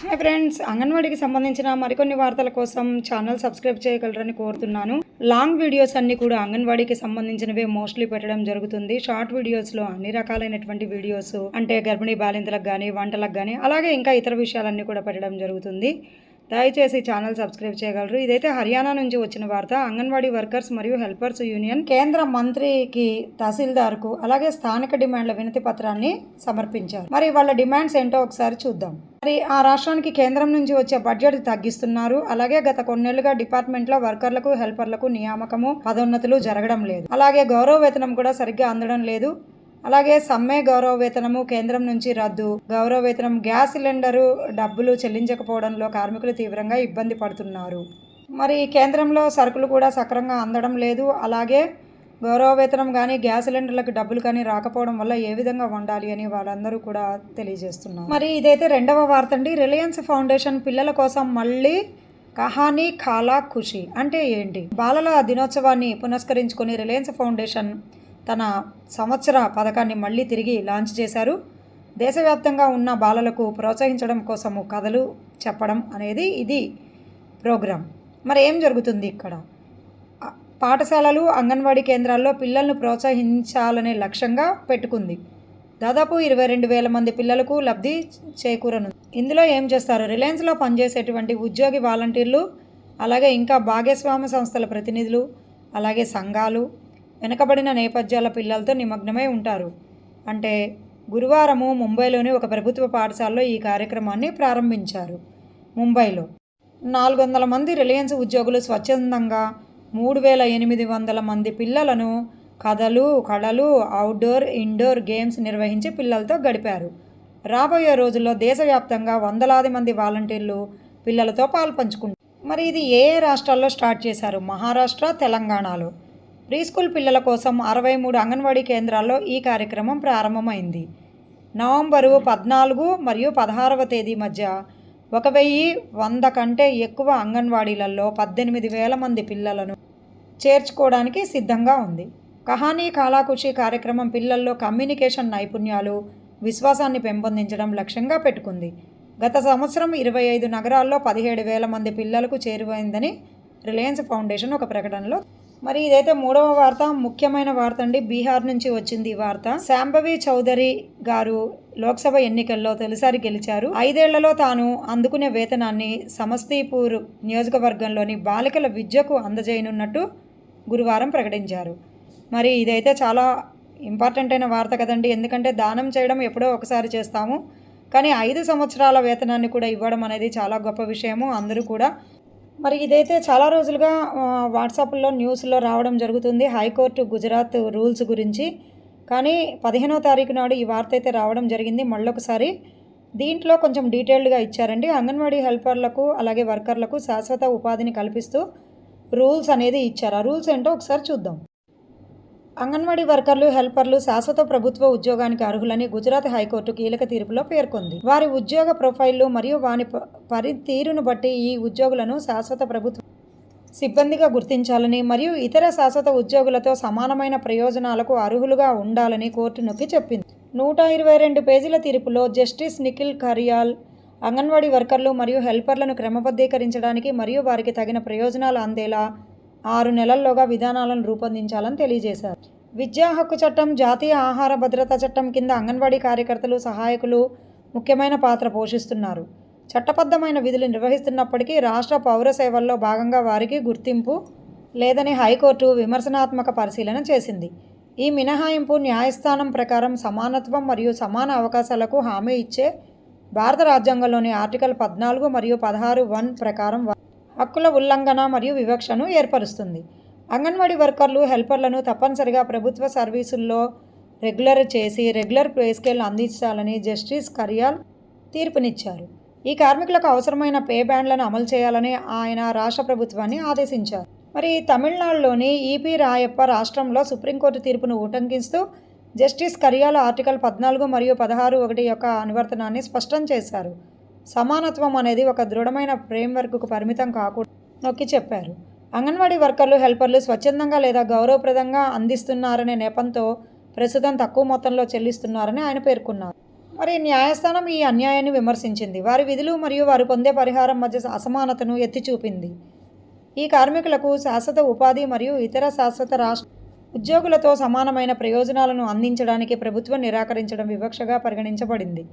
Hi friends అంగన్వాడీకి సంబంధించిన మరికొన్ని వార్తల కోసం ఛానల్ సబ్స్క్రైబ్ చేయగలరని కోరుతున్నాను. లాంగ్ వీడియోస్ అన్ని కూడా అంగన్వాడీకి సంబంధించినవే మోస్ట్లీ పెట్టడం జరుగుతుంది. షార్ట్ వీడియోస్లో అన్ని రకాలైనటువంటి వీడియోస్ అంటే గర్భిణీ బాలింతలకు కానీ వంటలకు కానీ అలాగే ఇంకా ఇతర విషయాలన్నీ కూడా పెట్టడం జరుగుతుంది. దయచేసి ఛానల్ సబ్స్క్రైబ్ చేయగలరు. ఇదైతే హర్యానా నుంచి వచ్చిన వార్త. అంగన్వాడీ వర్కర్స్ మరియు హెల్పర్స్ యూనియన్ కేంద్ర మంత్రికి తహసీల్దార్కు అలాగే స్థానిక డిమాండ్ల వినతి పత్రాన్ని సమర్పించారు. మరి వాళ్ళ డిమాండ్స్ ఏంటో ఒకసారి చూద్దాం. మరి ఆ రాష్ట్రానికి కేంద్రం నుంచి వచ్చే బడ్జెట్ తగ్గిస్తున్నారు. అలాగే గత కొన్నేళ్ళుగా డిపార్ట్మెంట్లో వర్కర్లకు హెల్పర్లకు నియామకము పదోన్నతులు జరగడం లేదు. అలాగే గౌరవ వేతనం కూడా సరిగ్గా అందడం లేదు. అలాగే సమ్మె గౌరవ వేతనము కేంద్రం నుంచి రద్దు గౌరవ వేతనం గ్యాస్ సిలిండరు డబ్బులు చెల్లించకపోవడంలో కార్మికులు తీవ్రంగా ఇబ్బంది పడుతున్నారు. మరి కేంద్రంలో సరుకులు కూడా సక్రంగా అందడం లేదు. అలాగే గౌరవ వేతనం కానీ గ్యాస్ సిలిండర్లకు డబ్బులు కానీ రాకపోవడం వల్ల ఏ విధంగా ఉండాలి అని వాళ్ళందరూ కూడా తెలియజేస్తున్నారు. మరి ఇదైతే రెండవ వార్త అండి. రిలయన్స్ ఫౌండేషన్ పిల్లల కోసం మళ్ళీ కహానీ ఖాలా ఖుషి అంటే ఏంటి? బాలల దినోత్సవాన్ని పునస్కరించుకొని రిలయన్స్ ఫౌండేషన్ తన సంవత్సర పథకాన్ని మళ్ళీ తిరిగి లాంచ్ చేశారు. దేశవ్యాప్తంగా ఉన్న బాలలకు ప్రోత్సహించడం కోసము కథలు చెప్పడం అనేది ఇది ప్రోగ్రాం. మరి ఏం జరుగుతుంది ఇక్కడ? పాఠశాలలు అంగన్వాడీ కేంద్రాల్లో పిల్లలను ప్రోత్సహించాలనే లక్ష్యంగా పెట్టుకుంది. దాదాపు ఇరవై రెండు వేల మంది పిల్లలకు లబ్ధి చేకూరను ఇందులో ఏం చేస్తారు? రిలయన్స్లో పనిచేసేటువంటి ఉద్యోగి వాలంటీర్లు అలాగే ఇంకా భాగస్వామ్య సంస్థల ప్రతినిధులు అలాగే సంఘాలు వెనుకబడిన నేపథ్యాల పిల్లలతో నిమగ్నమై ఉంటారు. అంటే గురువారము ముంబైలోని ఒక ప్రభుత్వ పాఠశాలలో ఈ కార్యక్రమాన్ని ప్రారంభించారు. ముంబైలో నాలుగు వందల మంది రిలయన్స్ ఉద్యోగులు స్వచ్ఛందంగా మూడు వేల ఎనిమిది వందల మంది పిల్లలను కథలు కళలు అవుట్డోర్ ఇండోర్ గేమ్స్ నిర్వహించి పిల్లలతో గడిపారు. రాబోయే రోజుల్లో దేశవ్యాప్తంగా వందలాది మంది వాలంటీర్లు పిల్లలతో పాల్పంచుకుంటారు మరి ఇది ఏ ఏ రాష్ట్రాల్లో స్టార్ట్ చేశారు? మహారాష్ట్ర తెలంగాణలో. ప్రీ స్కూల్ పిల్లల కోసం అరవై మూడు అంగన్వాడీ కేంద్రాల్లో ఈ కార్యక్రమం ప్రారంభమైంది. నవంబరు పద్నాలుగు మరియు పదహారవ తేదీ మధ్య ఒక వెయ్యి వంద కంటే ఎక్కువ అంగన్వాడీలలో పద్దెనిమిది వేల మంది పిల్లలను చేర్చుకోవడానికి సిద్ధంగా ఉంది. కహానీ కాలాకుషి కార్యక్రమం పిల్లల్లో కమ్యూనికేషన్ నైపుణ్యాలు విశ్వాసాన్ని పెంపొందించడం లక్ష్యంగా పెట్టుకుంది. గత సంవత్సరం ఇరవై ఐదు నగరాల్లో పదిహేడు వేల మంది పిల్లలకు చేరువైందని రిలయన్స్ ఫౌండేషన్ ఒక ప్రకటనలో మరి ఇదైతే మూడవ వార్త ముఖ్యమైన వార్త అండి. బీహార్ నుంచి వచ్చింది ఈ వార్త. శాంభవి చౌదరి గారు లోక్సభ ఎన్నికల్లో తొలిసారి గెలిచారు. ఐదేళ్ళలో తాను అందుకునే వేతనాన్ని సమస్తీపూర్ నియోజకవర్గంలోని బాలికల విద్యకు అందజేయనున్నట్టు గురువారం ప్రకటించారు. మరి ఇదైతే చాలా ఇంపార్టెంట్ అయిన వార్త కదండి. ఎందుకంటే దానం చేయడం ఎప్పుడో ఒకసారి చేస్తాము. కానీ ఐదు సంవత్సరాల వేతనాన్ని కూడా ఇవ్వడం అనేది చాలా గొప్ప విషయము. అందరూ కూడా మరి ఇదైతే చాలా రోజులుగా వాట్సాప్లో న్యూస్లో రావడం జరుగుతుంది. హైకోర్టు గుజరాత్ రూల్స్ గురించి. కానీ పదిహేనో తారీఖు నాడు ఈ వార్త అయితే రావడం జరిగింది. మళ్ళొకసారి దీంట్లో కొంచెం డీటెయిల్డ్గా ఇచ్చారండి. అంగన్వాడీ హెల్పర్లకు అలాగే వర్కర్లకు శాశ్వత ఉపాధిని కల్పిస్తూ రూల్స్ అనేది ఇచ్చారు. ఆ రూల్స్ ఏంటో ఒకసారి చూద్దాం. అంగన్వాడీ వర్కర్లు హెల్పర్లు శాశ్వత ప్రభుత్వ ఉద్యోగానికి అర్హులని గుజరాత్ హైకోర్టు కీలక తీర్పులో పేర్కొంది. వారి ఉద్యోగ ప్రొఫైళ్ళు మరియు వారి ప- పనితీరును బట్టి ఈ ఉద్యోగులను శాశ్వత ప్రభుత్వ సిబ్బందిగా గుర్తించాలని మరియు ఇతర శాశ్వత ఉద్యోగులతో సమానమైన ప్రయోజనాలకు అర్హులుగా ఉండాలని కోర్టు నొక్కి చెప్పింది. నూట ఇరవై రెండు పేజీల తీర్పులో జస్టిస్ నిఖిల్ కరియాల్ అంగన్వాడీ వర్కర్లు మరియు హెల్పర్లను క్రమబద్ధీకరించడానికి మరియు వారికి తగిన ప్రయోజనాలు అందేలా ఆరు నెలల్లోగా విధానాలను రూపొందించాలని తెలియజేశారు. విద్యా హక్కు చట్టం జాతీయ ఆహార భద్రతా చట్టం కింద అంగన్వాడీ కార్యకర్తలు సహాయకులు ముఖ్యమైన పాత్ర పోషిస్తున్నారు. చట్టబద్ధమైన విధులు నిర్వహిస్తున్నప్పటికీ రాష్ట్ర పౌర సేవల్లో భాగంగా వారికి గుర్తింపు లేదని హైకోర్టు విమర్శనాత్మక పరిశీలన చేసింది. ఈ మినహాయింపు న్యాయస్థానం ప్రకారం సమానత్వం మరియు సమాన అవకాశాలకు హామీ ఇచ్చే భారత రాజ్యాంగంలోని ఆర్టికల్ పద్నాలుగు మరియు పదహారు వన్ ప్రకారం హక్కుల ఉల్లంఘన మరియు వివక్షను ఏర్పరుస్తుంది. అంగన్వాడీ వర్కర్లు హెల్పర్లను తప్పనిసరిగా ప్రభుత్వ సర్వీసుల్లో రెగ్యులర్ చేసి రెగ్యులర్ పే స్కేల్ అందించాలని జస్టిస్ కరియాల్ తీర్పునిచ్చారు. ఈ కార్మికులకు అవసరమైన పే బ్యాండ్లను అమలు చేయాలని ఆయన రాష్ట్ర ప్రభుత్వాన్ని ఆదేశించారు. మరి తమిళనాడులోని ఈపీ రాయప్ప రాష్ట్రంలో సుప్రీంకోర్టు తీర్పును ఉటంకిస్తూ జస్టిస్ కరియాల ఆర్టికల్ పద్నాలుగు మరియు పదహారు ఒకటి యొక్క అనువర్తనాన్ని స్పష్టం చేశారు. సమానత్వం అనేది ఒక దృఢమైన ఫ్రేమ్వర్క్కు పరిమితం కాకుండా నొక్కి చెప్పారు. అంగన్వాడీ వర్కర్లు హెల్పర్లు స్వచ్ఛందంగా లేదా గౌరవప్రదంగా అందిస్తున్నారనే నెపంతో ప్రస్తుతం తక్కువ మొత్తంలో చెల్లిస్తున్నారని ఆయన పేర్కొన్నారు. మరి న్యాయస్థానం ఈ అన్యాయాన్ని విమర్శించింది. వారి విధులు మరియు వారు పొందే పరిహారం మధ్య అసమానతను ఎత్తి చూపింది ఈ కార్మికులకు శాశ్వత ఉపాధి మరియు ఇతర శాశ్వత రాష్ట్ర ఉద్యోగులతో సమానమైన ప్రయోజనాలను అందించడానికి ప్రభుత్వం నిరాకరించడం వివక్షగా పరిగణించబడింది.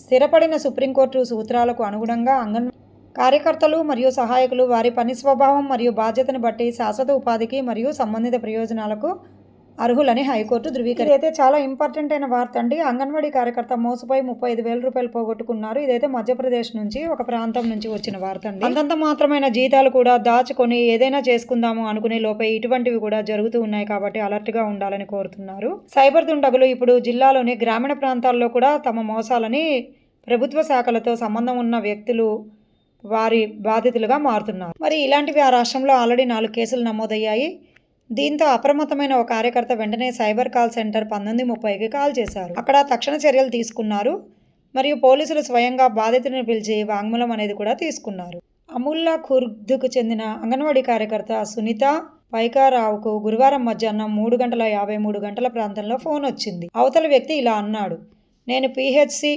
స్థిరపడిన సుప్రీంకోర్టు సూత్రాలకు అనుగుణంగా అంగన్ కార్యకర్తలు మరియు సహాయకులు వారి పని స్వభావం మరియు బాధ్యతను బట్టి శాశ్వత ఉపాధికి మరియు సంబంధిత ప్రయోజనాలకు అర్హులని హైకోర్టు ధృవీకరి అయితే చాలా ఇంపార్టెంట్ అయిన వార్త అండి అంగన్వాడీ కార్యకర్త మోసపోయి ముప్పై ఐదు వేల రూపాయలు పోగొట్టుకున్నారు. ఇదైతే మధ్యప్రదేశ్ నుంచి ఒక ప్రాంతం నుంచి వచ్చిన వార్త అండి అంతంత మాత్రమైన జీతాలు కూడా దాచుకొని ఏదైనా చేసుకుందాము అనుకునే లోపే ఇటువంటివి కూడా జరుగుతూ ఉన్నాయి కాబట్టి అలర్ట్గా ఉండాలని కోరుతున్నారు. సైబర్ దుండగులు ఇప్పుడు జిల్లాలోని గ్రామీణ ప్రాంతాల్లో కూడా తమ మోసాలని ప్రభుత్వ శాఖలతో సంబంధం ఉన్న వ్యక్తులు వారి బాధితులుగా మారుతున్నారు. మరి ఇలాంటివి ఆ రాష్ట్రంలో ఆల్రెడీ నాలుగు కేసులు నమోదయ్యాయి. దీంతో అప్రమత్తమైన ఒక కార్యకర్త వెంటనే సైబర్ కాల్ సెంటర్ పంతొమ్మిది ముప్పైకి కాల్ చేశారు. అక్కడ తక్షణ చర్యలు తీసుకున్నారు మరియు పోలీసులు స్వయంగా బాధితుడిని పిలిచి వాంగ్మూలం అనేది కూడా తీసుకున్నారు. అమూల్లా ఖుర్ద్కు చెందిన అంగన్వాడీ కార్యకర్త సునీత పైకారావుకు గురువారం మధ్యాహ్నం మూడు గంటల యాభై మూడు గంటల ప్రాంతంలో ఫోన్ వచ్చింది. అవతల వ్యక్తి ఇలా అన్నాడు నేను పిహెచ్సి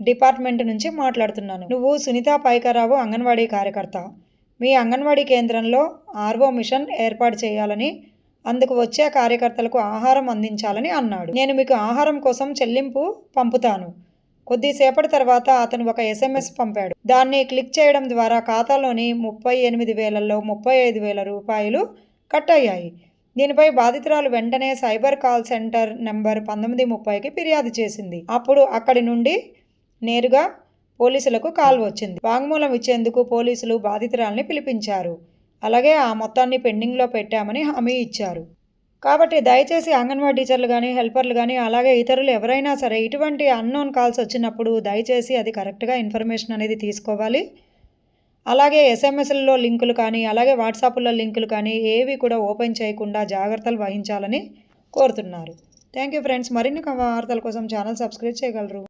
డిపార్ట్మెంట్ నుంచి మాట్లాడుతున్నాను. నువ్వు సునీత పైకారావు అంగన్వాడీ కార్యకర్త. మీ అంగన్వాడీ కేంద్రంలో ఆర్వో మిషన్ ఏర్పాటు చేయాలని అందుకు వచ్చే కార్యకర్తలకు ఆహారం అందించాలని అన్నాడు. నేను మీకు ఆహారం కోసం చెల్లింపు పంపుతాను. కొద్దిసేపటి తర్వాత అతను ఒక ఎస్ఎంఎస్ పంపాడు. దాన్ని క్లిక్ చేయడం ద్వారా ఖాతాలోని ముప్పై ఎనిమిది వేలలో ముప్పై ఐదు వేల రూపాయలు కట్ అయ్యాయి. దీనిపై బాధితురాలు వెంటనే సైబర్ కాల్ సెంటర్ నెంబర్ పంతొమ్మిది ముప్పైకి ఫిర్యాదు చేసింది. అప్పుడు అక్కడి నుండి నేరుగా పోలీసులకు కాల్ వచ్చింది. వాంగ్మూలం ఇచ్చేందుకు పోలీసులు బాధితురాల్ని పిలిపించారు. అలాగే ఆ మొత్తాన్ని పెండింగ్లో పెట్టామని హామీ ఇచ్చారు. కాబట్టి దయచేసి అంగన్వాడీ టీచర్లు కానీ హెల్పర్లు కానీ అలాగే ఇతరులు ఎవరైనా సరే ఇటువంటి అన్నోన్ కాల్స్ వచ్చినప్పుడు దయచేసి అది కరెక్ట్గా ఇన్ఫర్మేషన్ అనేది తీసుకోవాలి. అలాగే ఎస్ఎంఎస్లలో లింకులు కానీ అలాగే వాట్సాప్లో లింకులు కానీ ఏవి కూడా ఓపెన్ చేయకుండా జాగ్రత్తలు వహించాలని కోరుతున్నారు. Thank you friends. మరిన్ని వార్తల కోసం ఛానల్ సబ్స్క్రైబ్ చేయగలరు.